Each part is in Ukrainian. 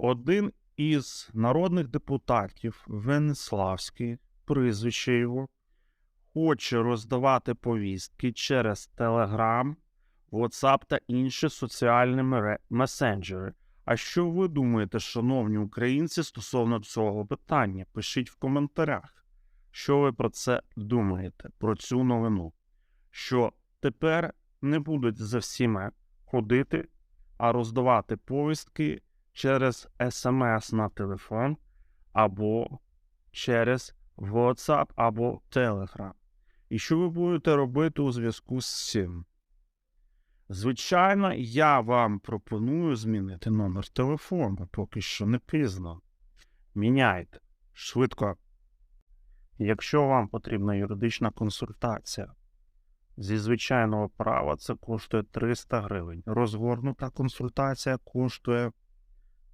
Один із народних депутатів Венеславський, прізвище його, хоче роздавати повістки через Telegram, WhatsApp та інші соціальні месенджери. А що ви думаєте, шановні українці, стосовно цього питання? Пишіть в коментарях, що ви про це думаєте, про цю новину. Що тепер не будуть за всіма ходити, а роздавати повістки через смс на телефон або через WhatsApp або Telegram. І що ви будете робити у зв'язку з цим? Звичайно, я вам пропоную змінити номер телефону, поки що не пізно. Міняйте швидко. Якщо вам потрібна юридична консультація зі звичайного права, це коштує 300 гривень. Розгорнута консультація коштує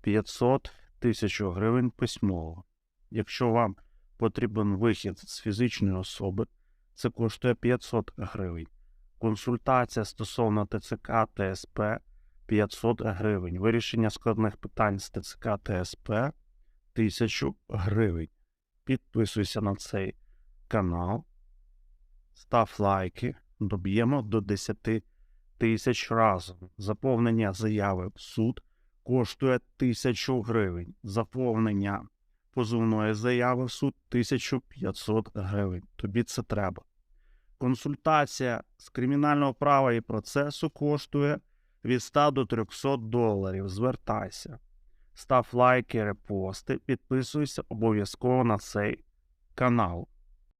500 тисяч гривень письмово. Якщо вам потрібен вихід з фізичної особи, це коштує 500 гривень. Консультація стосовно ТЦК ТСП 500 гривень. Вирішення складних питань з ТЦК ТСП 1000 гривень. Підписуйся на цей канал, став лайки, доб'ємо до 10 тисяч разом. Заповнення заяви в суд коштує 1000 гривень. Заповнення позовної заяви в суд 1500 гривень. Тобі це треба. Консультація з кримінального права і процесу коштує від 100 до 300 доларів. Звертайся. Став лайки, репости, підписуйся обов'язково на цей канал.